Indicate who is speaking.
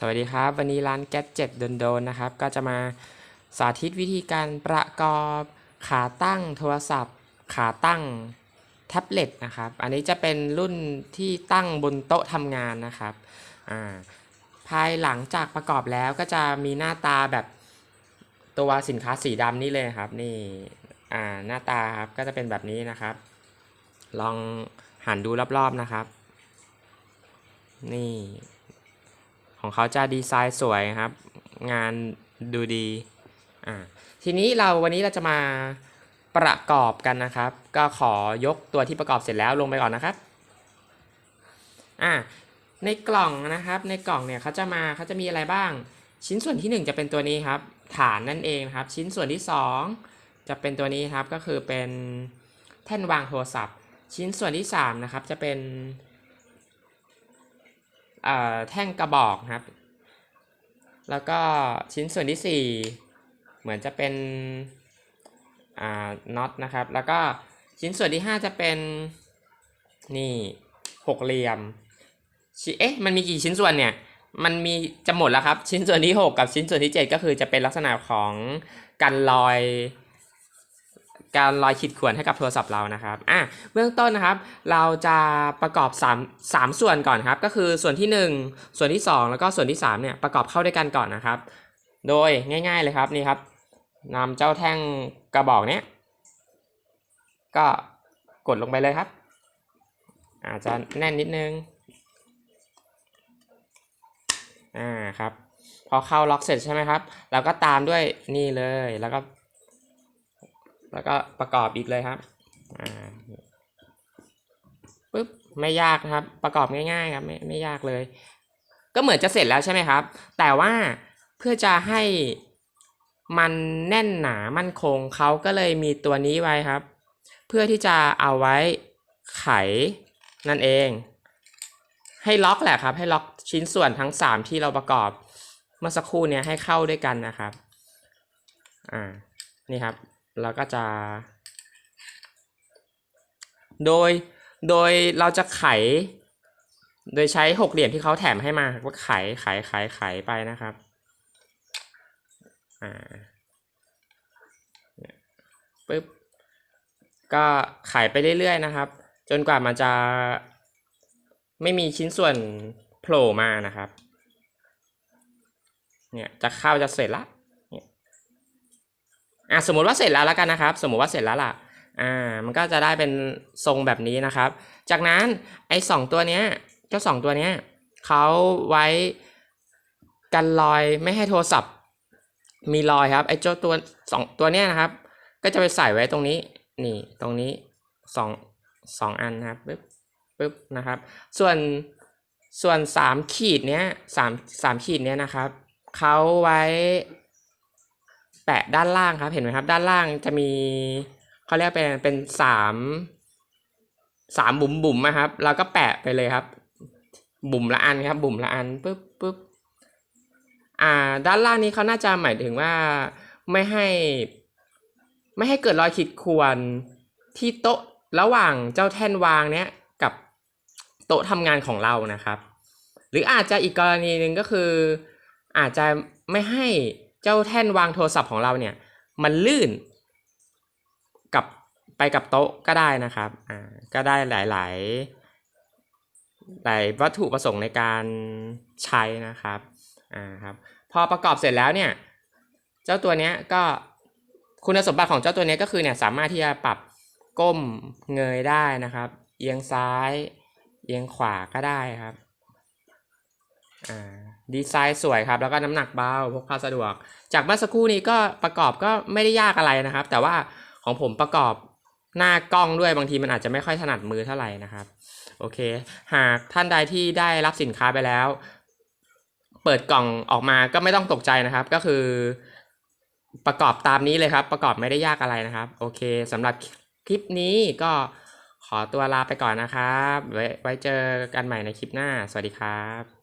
Speaker 1: สวัสดีครับ วันนี้ร้านแก๊สเจ็ดโดนๆนะครับ ก็จะมาสาธิตวิธีการประกอบขาตั้งโทรศัพท์ ขาตั้งแท็บเล็ตนะครับ อันนี้จะเป็นรุ่นที่ตั้งบนโต๊ะทำงานนะครับอ่าภายหลังจากประกอบแล้วก็จะมีหน้าตาแบบตัวสินค้าสีดำนี่เลยครับ นี่อ่าหน้าตาครับก็จะเป็นแบบนี้นะครับ ลองหันดูรอบๆนะครับ นี่ ของเขาจะดีไซน์สวยครับ งานดูดีอ่าทีนี้เราวันนี้เราจะมาประกอบกันนะครับ ก็ขอยกตัวที่ประกอบเสร็จแล้วลงไปก่อนนะครับอ่าในกล่องนะครับ ในกล่องเนี่ยเขาจะมาเขาจะมีอะไรบ้าง ชิ้นส่วนที่ 1 จะเป็นตัวนี้ครับ ฐานนั่นเองครับ ชิ้นส่วนที่ 2 จะเป็นตัวนี้ครับก็คือเป็นแท่นวางโทรศัพท์ ชิ้นส่วนที่3นะครับจะเป็น แท่งกระบอกครับ แล้วก็ชิ้นส่วนที่ 4 เหมือนจะเป็นน็อตนะครับ แล้วก็ชิ้นส่วนที่ 5 จะเป็นนี่หกเหลี่ยมชิเอ๊ะมันมีกี่ชิ้นส่วนเนี่ยมันมีจะหมดแล้วครับ ชิ้นส่วนที่ 6 กับชิ้นส่วนที่ 7 ก็คือจะเป็นลักษณะของกันรอย การรอยขีดข่วนให้กับโทรศัพท์เรานะครับอะเบื้องต้นนะครับ เราจะประกอบ 3 3 ส่วนก่อนครับ ก็คือส่วนที่ 1 ส่วนที่ 2 แล้วก็ส่วนที่3เนี่ยประกอบเข้าด้วยกันก่อนนะครับ โดยง่าย ๆเลยครับนี่ครับนำเจ้าแท่งกระบอกเนี้ยก็กดลงไปเลยครับ อาจจะแน่นนิดนึงอ่าครับพอเข้าล็อกเสร็จใช่ไหมครับ เราก็ตามด้วยนี่เลยแล้วก็ แล้วก็ประกอบอีกเลยครับอ่าปึ๊บไม่ยากนะครับ ประกอบง่ายๆครับไม่ไม่ยากเลย ก็เหมือนจะเสร็จแล้วใช่ไหมครับ แต่ว่าเพื่อจะให้มันแน่นหนามั่นคงเขาก็เลยมีตัวนี้ไว้ครับ เพื่อที่จะเอาไว้ไขนั่นเอง ให้ล็อกแหละครับ ให้ล็อกชิ้นส่วนทั้ง 3 ที่เราประกอบเมื่อสักครู่เนี้ยให้เข้าด้วยกันนะครับ อ่า นี่ครับ เราก็จะ โดยโดยเราจะไข โดยใช้หกเหลี่ยมที่เขาแถมให้มาก็ไขไขไขไขไปนะครับอ่าปึ๊บก็ไขไปเรื่อยๆนะครับ จนกว่ามันจะไม่มีชิ้นส่วนโผล่มานะครับ เนี่ยจะเข้าจะเสร็จละ อะสมมุติว่าเสร็จแล้วแล้วกันนะครับ สมมุติว่าเสร็จแล้วล่ะอ่ามันก็จะได้เป็นทรงแบบนี้นะครับ จากนั้นไอ้สองตัวเนี้ยเจ้าสองตัวเนี้ยเขาไว้กันรอยไม่ให้โทรศัพท์ มีรอยครับไอ้เจ้าตัวสองตัวเนี้ยนะครับ ก็จะไปใส่ไว้ตรงนี้นี่ตรงนี้สองสองอันนะครับปึ๊บปึ๊บนะครับ ส่วนส่วนสามขีดเนี้ยสามสามขีดเนี้ยนะครับเขาไว้ แปะด้านล่างครับ เห็นไหมครับ ด้านล่างจะมีเขาเรียกเป็นเป็นสามสามบุ๋มบุ๋มนะครับ เราก็แปะไปเลยครับ บุ๋มละอันครับ บุ๋มละอันปึ๊บปึ๊บอ่า ด้านล่างนี้เขาน่าจะหมายถึงว่าไม่ให้ ไม่ให้เกิดรอยขีดข่วนที่โต๊ะระหว่างเจ้าแท่นวางเนี้ยกับโต๊ะทำงานของเรานะครับ หรืออาจจะอีกกรณีหนึ่งก็คือ อาจจะไม่ให้ เจ้าแท่นวางโทรศัพท์ของเราเนี่ย มันลื่นกับไปกับโต๊ะก็ได้นะครับ อ่า ก็ได้หลาย ๆ หลายวัตถุประสงค์ในการใช้นะครับ อ่าครับ พอประกอบเสร็จแล้วเนี่ย เจ้าตัวเนี้ยก็คุณสมบัติของเจ้าตัวเนี้ยก็คือเนี่ยสามารถที่จะปรับก้มเงยได้นะครับ เอียงซ้าย เอียงขวาก็ได้ครับ อ่า ดีไซน์สวยครับ แล้วก็น้ำหนักเบาพกพาสะดวก จากเมื่อสักครู่นี้ก็ประกอบก็ไม่ได้ยากอะไรนะครับ แต่ว่าของผมประกอบหน้ากล้องด้วยบางทีมันอาจจะไม่ค่อยถนัดมือเท่าไหร่นะครับโอเค หากท่านใดที่ได้รับสินค้าไปแล้ว เปิดกล่องออกมาก็ไม่ต้องตกใจนะครับ ก็คือ ประกอบตามนี้เลยครับ ประกอบไม่ได้ยากอะไรนะครับ โอเคสำหรับคลิปนี้ก็ขอตัวลาไปก่อนนะครับ ไว้ไว้เจอกันใหม่ในคลิปหน้า สวัสดีครับ